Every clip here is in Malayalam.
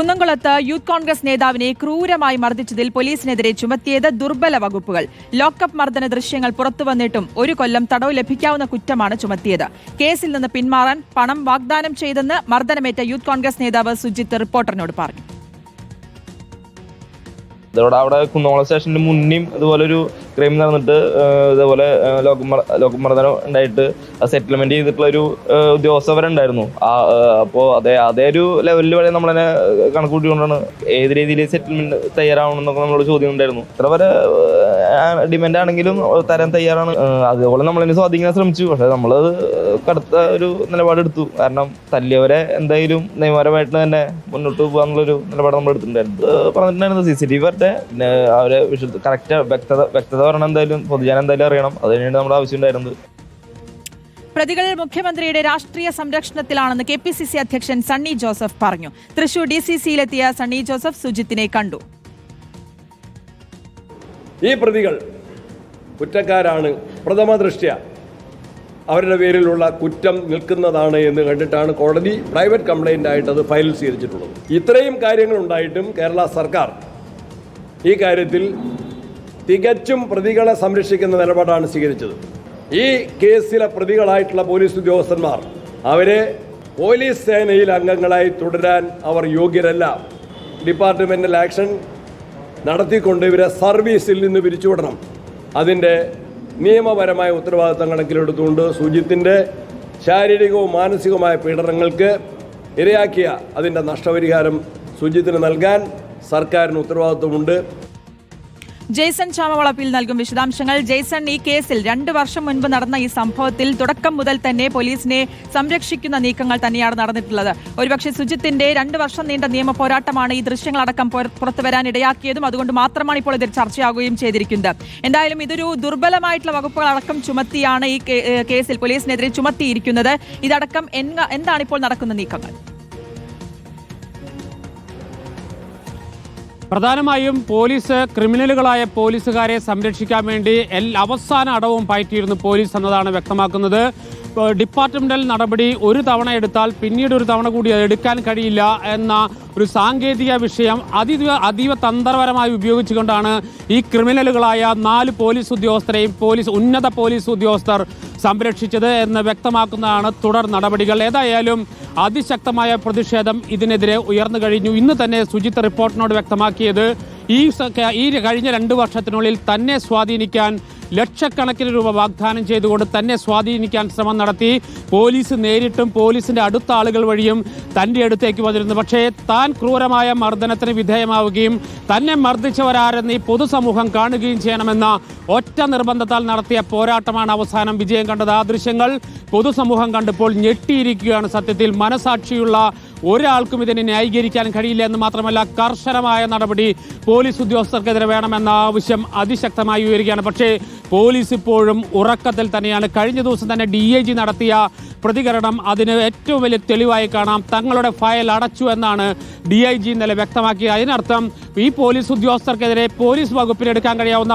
കുന്നംകുളത്ത് യൂത്ത് കോൺഗ്രസ് നേതാവിനെ ക്രൂരമായി മർദ്ദിച്ചതിൽ പോലീസിനെതിരെ ചുമത്തിയത് ദുർബല വകുപ്പുകൾ. ലോക്കപ്പ് മർദ്ദന ദൃശ്യങ്ങൾ പുറത്തുവന്നിട്ടും ഒരു കൊല്ലം തടവ് ലഭിക്കാവുന്ന കുറ്റമാണ് ചുമത്തിയത്. കേസിൽ നിന്ന് പിന്മാറാൻ പണം വാഗ്ദാനം ചെയ്തെന്ന് മർദ്ദനമേറ്റ യൂത്ത് കോൺഗ്രസ് നേതാവ് സുജിത്ത് റിപ്പോർട്ടറിനോട് പറഞ്ഞു. അവിടെ കുന്നോളം സ്റ്റേഷന്റെ മുന്നിൽ അതുപോലെ ഒരു ക്രൈം നടന്നിട്ട് ഇതേപോലെ ലോകമർദ്ദനം ഉണ്ടായിട്ട് സെറ്റിൽമെന്റ് ചെയ്തിട്ടുള്ള ഒരു ഉദ്യോഗസ്ഥവരുണ്ടായിരുന്നു. ആ അപ്പോ അതേ അതേ ഒരു ലെവലിൽ വരെ നമ്മളതിനെ കണക്ക് കൂട്ടിക്കൊണ്ടാണ് ഏത് രീതിയിൽ സെറ്റിൽമെന്റ് തയ്യാറാവണമെന്നൊക്കെ നമ്മളോട് ചോദ്യം ഉണ്ടായിരുന്നു ഇത്ര വരെ ഡിമാൻഡ് ആണെങ്കിലും തരാൻ തയ്യാറാണ്. അതുപോലെ നമ്മളതിനെ സ്വാധീനിക്കാൻ ശ്രമിച്ചു. പക്ഷെ നമ്മളത് കടുത്ത ഒരു നിലപാടെടുത്തു. കാരണം തല്ലിയവരെ എന്തായാലും നിയമപരമായിട്ട് തന്നെ മുന്നോട്ട് പോകാനുള്ളൊരു നിലപാട് നമ്മൾ എടുത്തിട്ടുണ്ടായിരുന്നു. പറഞ്ഞിട്ടുണ്ടായിരുന്നു സി സി ടി വി വരട്ടെ പിന്നെ അവരെ വിശുദ്ധ കറക്റ്റ് വ്യക്തത വ്യക്തത പറഞ്ഞാൽ എന്തായാലും പൊതുജനം എന്തായാലും അറിയണം. അതിനുവേണ്ടി നമ്മുടെ ആവശ്യം ഉണ്ടായിരുന്നത് പ്രതികൾ മുഖ്യമന്ത്രിയുടെ രാഷ്ട്രീയ സംരക്ഷണത്തിലാണെന്ന് കെ പി സി സി അധ്യക്ഷൻ സണ്ണി ജോസഫ് പറഞ്ഞു. തൃശൂർ ഡി സി സിയിലെത്തിയ സണ്ണി ജോസഫ് സുജിത്തിനെ കണ്ടു. ഈ പ്രതികൾ കുറ്റക്കാരാണ്. പ്രഥമ ദൃഷ്ട്യ അവരുടെ പേരിലുള്ള കുറ്റം നിൽക്കുന്നതാണ് എന്ന് കണ്ടിട്ടാണ് കോടതി പ്രൈവറ്റ് കംപ്ലൈന്റ് ആയിട്ട് അത് ഫയൽ സ്വീകരിച്ചിട്ടുള്ളത്. ഇത്രയും കാര്യങ്ങൾ ഉണ്ടായിട്ടും കേരള സർക്കാർ ഈ കാര്യത്തിൽ തികച്ചും പ്രതികളെ സംരക്ഷിക്കുന്ന നിലപാടാണ് സ്വീകരിച്ചത്. ഈ കേസിലെ പ്രതികളായിട്ടുള്ള പോലീസ് ഉദ്യോഗസ്ഥന്മാർ അവരെ പോലീസ് സേനയിൽ അംഗങ്ങളായി തുടരാൻ അവർ യോഗ്യരല്ല. ഡിപ്പാർട്ട്മെന്റൽ ആക്ഷൻ നടത്തിക്കൊണ്ട് ഇവരെ സർവീസിൽ നിന്ന് പിരിച്ചുവിടണം. അതിന്റെ നിയമപരമായ ഉത്തരവാദിത്തം കണക്കിലെടുത്തുകൊണ്ട് സുജിത്തിന്റെ ശാരീരികവും മാനസികവുമായ പീഡനങ്ങൾക്ക് ഇരയാക്കിയ അതിന്റെ നഷ്ടപരിഹാരം സുജിത്തിന് നൽകാൻ സർക്കാരിന് ഉത്തരവാദിത്വമുണ്ട് ജെയ്സൺ ചാമവളപ്പിൽ നൽകും വിശദാംശങ്ങൾ. ജെയ്സൺ ഈ കേസിൽ രണ്ട് വർഷം മുൻപ് നടന്ന ഈ സംഭവത്തിൽ തുടക്കം മുതൽ തന്നെ പോലീസിനെ സംരക്ഷിക്കുന്ന നീക്കങ്ങൾ തന്നെയാണ് നടന്നിട്ടുള്ളത്. ഒരുപക്ഷെ സുജിത്തിന്റെ രണ്ട് വർഷം നീണ്ട നിയമ പോരാട്ടമാണ് ഈ ദൃശ്യങ്ങളടക്കം പുറ- പുറത്തുവരാൻ ഇടയാക്കിയതും അതുകൊണ്ട് മാത്രമാണ് ഇപ്പോൾ ഇതിൽ ചർച്ചയാകുകയും ചെയ്തിരിക്കുന്നത്. എന്തായാലും ഇതൊരു ദുർബലമായിട്ടുള്ള വകുപ്പുകളടക്കം ചുമത്തിയാണ് ഈ കേസിൽ പോലീസിനെതിരെ ചുമത്തിയിരിക്കുന്നത്. ഇതടക്കം എന്താണ് ഇപ്പോൾ നടക്കുന്ന നീക്കങ്ങൾ? പ്രധാനമായും പോലീസ് ക്രിമിനലുകളായ പോലീസുകാരെ സംരക്ഷിക്കാൻ വേണ്ടി എല്ലാ അവസാന അടവും പയറ്റിയിരുന്നു പോലീസ് എന്നതാണ് വ്യക്തമാക്കുന്നത്. ഡിപ്പാർട്ട്മെന്റൽ നടപടി ഒരു തവണ എടുത്താൽ പിന്നീട് ഒരു തവണ കൂടി അത് എടുക്കാൻ കഴിയില്ല എന്ന ഒരു സാങ്കേതിക വിഷയം അതീവ അതീവ തന്ത്രപരമായി ഉപയോഗിച്ചുകൊണ്ടാണ് ഈ ക്രിമിനലുകളായ നാല് പോലീസ് ഉദ്യോഗസ്ഥരെയും പോലീസ് ഉന്നത പോലീസ് ഉദ്യോഗസ്ഥർ സംരക്ഷിച്ചത് എന്ന് വ്യക്തമാക്കുന്നതാണ് തുടർ നടപടികൾ. ഏതായാലും അതിശക്തമായ പ്രതിഷേധം ഇതിനെതിരെ ഉയർന്നു കഴിഞ്ഞു. ഇന്ന് തന്നെ സുജിത്ത് റിപ്പോർട്ടിനോട് വ്യക്തമാക്കിയത് ഈ ഈ കഴിഞ്ഞ രണ്ട് വർഷത്തിനുള്ളിൽ തന്നെ സ്വാധീനിക്കാൻ ലക്ഷക്കണക്കിന് രൂപ വാഗ്ദാനം ചെയ്തുകൊണ്ട് തന്നെ സ്വാധീനിക്കാൻ ശ്രമം നടത്തി. പോലീസ് നേരിട്ടും പോലീസിന്റെ അടുത്ത ആളുകൾ വഴിയും തന്റെ അടുത്തേക്ക് വന്നിരുന്നു. പക്ഷേ താൻ ക്രൂരമായ മർദ്ദനത്തിന് വിധേയമാവുകയും തന്നെ മർദ്ദിച്ചവരാരെന്ന് ഈ പൊതുസമൂഹം കാണുകയും ചെയ്യണമെന്ന ഒറ്റ നിർബന്ധത്താൽ നടത്തിയ പോരാട്ടമാണ് അവസാനം വിജയം കണ്ടത്. ആ ദൃശ്യങ്ങൾ പൊതുസമൂഹം കണ്ടപ്പോൾ ഞെട്ടിയിരിക്കുകയാണ്. സത്യത്തിൽ മനസാക്ഷിയുള്ള ഒരാൾക്കും ഇതിനെ ന്യായീകരിക്കാൻ കഴിയില്ല എന്ന് മാത്രമല്ല കർശനമായ നടപടി പോലീസ് ഉദ്യോഗസ്ഥർക്കെതിരെ വേണമെന്ന ആവശ്യം അതിശക്തമായി ഉയരുകയാണ്. പക്ഷേ പോലീസ് ഇപ്പോഴും ഉറക്കത്തിൽ തന്നെയാണ്. കഴിഞ്ഞ ദിവസം തന്നെ ഡി ഐ ജി നടത്തിയ പ്രതികരണം അതിന് ഏറ്റവും വലിയ തെളിവായി കാണാം. തങ്ങളുടെ ഫയൽ അടച്ചു എന്നാണ് ഡി ഐ ജി ഇന്നലെ വ്യക്തമാക്കിയത്. അതിനർത്ഥം ഈ പോലീസ് ഉദ്യോഗസ്ഥർക്കെതിരെ പോലീസ് വകുപ്പിന് എടുക്കാൻ കഴിയാവുന്ന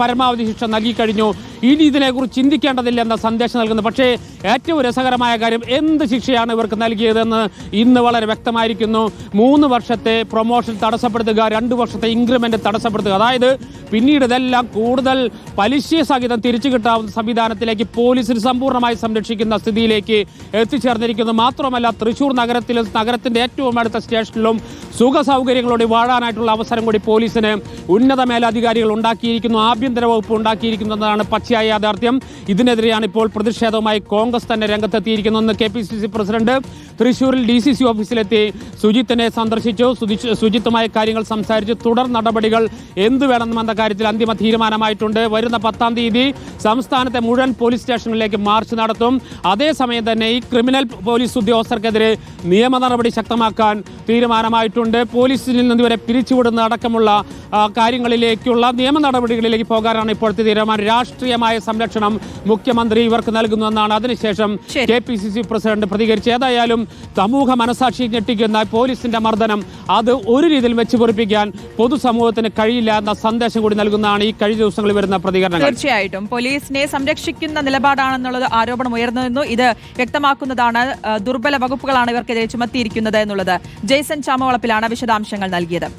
പരമാവധി ശിക്ഷ നൽകി കഴിഞ്ഞു. ഇനി ഇതിനെക്കുറിച്ച് ചിന്തിക്കേണ്ടതില്ല എന്ന സന്ദേശം നൽകുന്നു. പക്ഷേ ഏറ്റവും രസകരമായ കാര്യം എന്ത് ശിക്ഷയാണ് ഇവർക്ക് നൽകിയതെന്ന് ഇന്ന് വളരെ വ്യക്തമായിരിക്കുന്നു. മൂന്ന് വർഷത്തെ പ്രൊമോഷൻ തടസ്സപ്പെടുത്തുക രണ്ട് വർഷത്തെ ഇൻക്രിമെന്റ് തടസ്സപ്പെടുത്തുക. അതായത് പിന്നീട് ഇതെല്ലാം കൂടുതൽ പലിശ സഹിതം തിരിച്ചു കിട്ടാവുന്ന സംവിധാനത്തിലേക്ക് പോലീസിന് സമ്പൂർണമായി സംരക്ഷിക്കുന്ന സ്ഥിതിയിലേക്ക് എത്തിച്ചേർന്നിരിക്കുന്നു. മാത്രമല്ല തൃശൂർ നഗരത്തിലും നഗരത്തിന്റെ ഏറ്റവും അടുത്ത സ്റ്റേഷനിലും സുഖ സൗകര്യങ്ങളോടെ വാഴാനായിട്ടുള്ള അവസരം കൂടി പോലീസിന് ഉന്നത മേലധികാരികൾ ഉണ്ടാക്കിയിരിക്കുന്നു ആഭ്യന്തര വകുപ്പ് ഉണ്ടാക്കിയിരിക്കുന്നതാണ് പച്ചയായ യാഥാർത്ഥ്യം. ഇതിനെതിരെയാണ് ഇപ്പോൾ പ്രതിഷേധവുമായി കോൺഗ്രസ് തന്നെ രംഗത്തെത്തിയിരിക്കുന്നതെന്ന് K P C C president തൃശൂരിൽ ഡി സി സി ഓഫീസിലെത്തി സുജിത്തിനെ സന്ദർശിച്ചു. സുജിത്തുമായ കാര്യങ്ങൾ സംസാരിച്ച് തുടർ നടപടികൾ എന്ത് വേണമെന്ന കാര്യത്തിൽ അന്തിമ തീരുമാനമായിട്ടുണ്ട്. വരുന്ന പത്താം തീയതി സംസ്ഥാനത്തെ മുഴുവൻ പോലീസ് സ്റ്റേഷനിലേക്ക് മാർച്ച് നടത്തും. അതേസമയം തന്നെ ഈ ക്രിമിനൽ പോലീസ് ഉദ്യോഗസ്ഥർക്കെതിരെ നിയമ നടപടി ശക്തമാക്കാൻ തീരുമാനമായിട്ടുണ്ട്. പോലീസിൽ നിന്ന് ഇവരെ പിരിച്ചുവിടാൻ പിരിച്ചുവിടുന്ന അടക്കമുള്ള കാര്യങ്ങളിലേക്കുള്ള നിയമ നടപടികളിലേക്ക് പോകാനാണ് ഇപ്പോഴത്തെ തീരുമാനം. രാഷ്ട്രീയമായ സംരക്ഷണം മുഖ്യമന്ത്രി ഇവർക്ക് നൽകുന്നുവെന്നാണ് അതിനുശേഷം. K P C C president പ്രതികരിച്ച് ഏതായാലും സമൂഹ മനസാക്ഷി ഞെട്ടിക്കുന്ന പോലീസിന്റെ മർദ്ദനം അത് ഒരു രീതിയിൽ വെച്ച് പൊറിപ്പിക്കാൻ പൊതുസമൂഹത്തിന് കഴിയില്ല എന്ന സന്ദേശം കൂടി നൽകുന്നതാണ് ഈ കഴിഞ്ഞ ദിവസങ്ങളിൽ വരുന്ന പ്രതികരണങ്ങൾ. തീർച്ചയായിട്ടും. പോലീസിനെ സംരക്ഷിക്കുന്ന നിലപാടാണെന്നുള്ളത് ആരോപണം ഉയർന്നു ഇത് വ്യക്തമാക്കുന്നതാണ് ദുർബല വകുപ്പുകളാണ് ഇവർക്കെതിരെ ചുമത്തിയിരിക്കുന്നത് എന്നുള്ളത്. ജെയ്സൺ ചാമവളപ്പിലാണ് വിശദാംശങ്ങൾ നൽകിയത്.